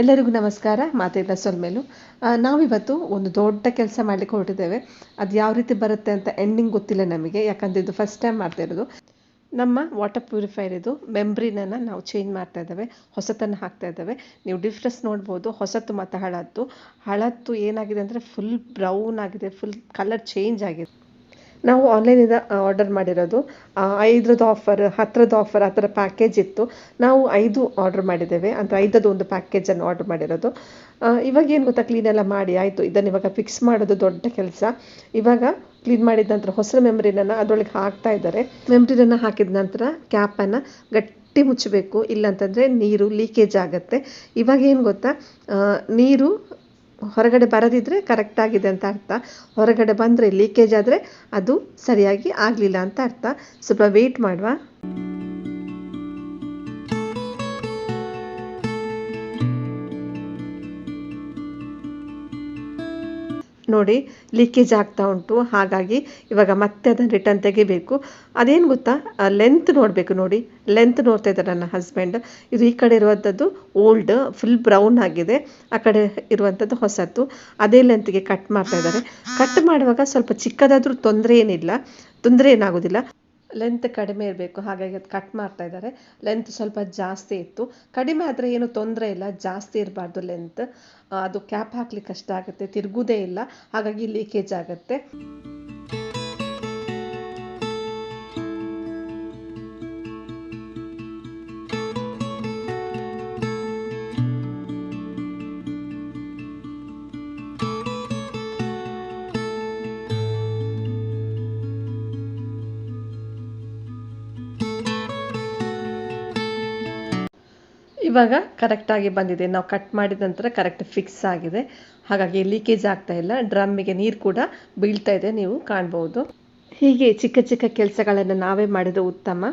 ಎಲ್ಲರಿಗೂ ನಮಸ್ಕಾರ ಮಾತಿನ ಸೊಲ್ಮೇಲು ನಾವಿವತ್ತು ಒಂದು ದೊಡ್ಡ ಕೆಲಸ ಮಾಡಲಿಕ್ಕೆ ಹೊರಟಿದ್ದೇವೆ. ಅದು ಯಾವ ರೀತಿ ಬರುತ್ತೆ ಅಂತ ಎಂಡಿಂಗ್ ಗೊತ್ತಿಲ್ಲ ನಮಗೆ, ಯಾಕಂದ್ರೆ ಇದು ಫಸ್ಟ್ ಟೈಮ್ ಮಾಡ್ತಾ ಇರೋದು. ನಮ್ಮ ವಾಟರ್ ಪ್ಯೂರಿಫೈರ್ ಇದು ಮೆಮ್ಬ್ರಿನನ್ನು ನಾವು ಚೇಂಜ್ ಮಾಡ್ತಾ ಇದ್ದೇವೆ, ಹೊಸತನ್ನು ಹಾಕ್ತಾ ಇದ್ದೇವೆ. ನೀವು ಡಿಫ್ರೆನ್ಸ್ ನೋಡ್ಬೋದು, ಹೊಸತು ಮತ್ತು ಹಳತ್ತು. ಹಳತ್ತು ಏನಾಗಿದೆ ಅಂದರೆ ಫುಲ್ ಬ್ರೌನ್ ಆಗಿದೆ ಫುಲ್ ಕಲರ್ ಚೇಂಜ್ ಆಗಿದೆ. ನಾವು ಆನ್ಲೈನಿಂದ ಆರ್ಡರ್ ಮಾಡಿರೋದು. ಐದರದ್ದು ಆಫರ್ ಹತ್ತರದ್ದು ಆಫರ್ ಆ ಥರ ಪ್ಯಾಕೇಜ್ ಇತ್ತು. ನಾವು ಐದು ಆರ್ಡರ್ ಮಾಡಿದ್ದೇವೆ. ಅಂದರೆ ಐದದ್ದು ಒಂದು ಪ್ಯಾಕೇಜನ್ನು ಆರ್ಡರ್ ಮಾಡಿರೋದು. ಇವಾಗ ಏನು ಗೊತ್ತಾ ಕ್ಲೀನೆಲ್ಲ ಮಾಡಿ, ಆಯಿತು. ಇದನ್ನು ಇವಾಗ ಫಿಕ್ಸ್ ಮಾಡೋದು ದೊಡ್ಡ ಕೆಲಸ. ಇವಾಗ ಕ್ಲೀನ್ ಮಾಡಿದ ನಂತರ ಹೊಸ ಮೆಮ್ರಿನನ್ನು ಅದರೊಳಗೆ ಹಾಕ್ತಾ ಇದ್ದಾರೆ. ಮೆಮ್ರಿನನ್ನು ಹಾಕಿದ ನಂತರ ಕ್ಯಾಪನ್ನು ಗಟ್ಟಿ ಮುಚ್ಚಬೇಕು. ಇಲ್ಲಾಂತಂದರೆ ನೀರು ಲೀಕೇಜ್ ಆಗುತ್ತೆ. ಇವಾಗ ಏನು ಗೊತ್ತಾ ನೀರು ಹೊರಗಡೆ ಕರೆಕ್ಟ್ ಆಗಿದೆ ಅಂತ ಅರ್ಥ. ಹೊರಗಡೆ ಬಂದರೆ ಲೀಕೇಜ್ ಆದರೆ ಅದು ಸರಿಯಾಗಿ ಆಗಲಿಲ್ಲ ಅಂತ ಅರ್ಥ. ಸ್ವಲ್ಪ ವೇಟ್ ಮಾಡುವ. ನೋಡಿ ಲೀಕೇಜ್ ಆಗ್ತಾ ಉಂಟು. ಹಾಗಾಗಿ ಇವಾಗ ಮತ್ತೆ ಅದನ್ನು ರಿಟರ್ನ್ ತೆಗಿಬೇಕು. ಅದೇನು ಗೊತ್ತಾ? ಲೆಂತ್ ನೋಡಬೇಕು ನೋಡಿ. ಲೆಂತ್ ನೋಡ್ತಾ ಇದ್ದಾರೆ ನನ್ನ ಹಸ್ಬೆಂಡ್ ಇದು ಈ ಕಡೆ ಇರುವಂಥದ್ದು ಓಲ್ಡ್ ಫುಲ್ ಬ್ರೌನ್ ಆಗಿದೆ. ಆ ಕಡೆ ಇರುವಂಥದ್ದು ಹೊಸತು ಅದೇ ಲೆಂತ್ಗೆ ಕಟ್ ಮಾಡ್ತಾ ಇದ್ದಾರೆ. ಕಟ್ ಮಾಡುವಾಗ ಸ್ವಲ್ಪ ಚಿಕ್ಕದಾದರೂ ತೊಂದರೆ ಏನಿಲ್ಲ. ತೊಂದರೆ ಏನಾಗೋದಿಲ್ಲ. ಲೆಂತ್ ಕಡಿಮೆ ಇರಬೇಕು. ಹಾಗಾಗಿ ಅದು ಕಟ್ ಮಾಡ್ತಾ ಇದ್ದಾರೆ ಲೆಂತ್ ಸ್ವಲ್ಪ ಜಾಸ್ತಿ ಇತ್ತು. ಕಡಿಮೆ ಆದರೆ ಏನು ತೊಂದರೆ ಇಲ್ಲ. ಜಾಸ್ತಿ ಇರಬಾರ್ದು ಲೆಂತ್ ಅದು ಕ್ಯಾಪ್ ಹಾಕ್ಲಿಕ್ಕೆ ಕಷ್ಟ ಆಗುತ್ತೆ. ತಿರುಗೋದೇ ಇಲ್ಲ. ಹಾಗಾಗಿ ಲೀಕೇಜ್ ಆಗುತ್ತೆ. ಇವಾಗ ಕರೆಕ್ಟಾಗಿ ಬಂದಿದೆ. ನಾವು ಕಟ್ ಮಾಡಿದ ನಂತರ ಕರೆಕ್ಟ್ ಫಿಕ್ಸ್ ಆಗಿದೆ. ಹಾಗಾಗಿ ಲೀಕೇಜ್ ಆಗ್ತಾ ಇಲ್ಲ. ಡ್ರಮ್ಮಿಗೆ ನೀರು ಕೂಡ ಬೀಳ್ತಾ ಇದೆ. ನೀವು ಕಾಣ್ಬೋದು. ಹೀಗೆ ಚಿಕ್ಕ ಚಿಕ್ಕ ಕೆಲಸಗಳನ್ನು ನಾವೇ ಮಾಡಿದ ಉತ್ತಮ.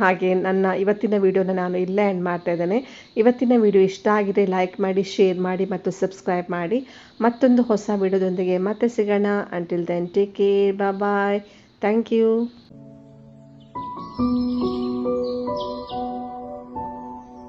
ಹಾಗೆ ನನ್ನ ಇವತ್ತಿನ ವಿಡಿಯೋನ ನಾನು ಇಲ್ಲೇ ಎಂಡ್ ಮಾಡ್ತಾ ಇದ್ದೇನೆ. ಇವತ್ತಿನ ವಿಡಿಯೋ ಇಷ್ಟ ಆಗಿದೆ ಲೈಕ್ ಮಾಡಿ ಶೇರ್ ಮಾಡಿ ಮತ್ತು ಸಬ್ಸ್ಕ್ರೈಬ್ ಮಾಡಿ. ಮತ್ತೊಂದು ಹೊಸ ವಿಡಿಯೋದೊಂದಿಗೆ ಮತ್ತೆ ಸಿಗೋಣ. Until then take care bye thank you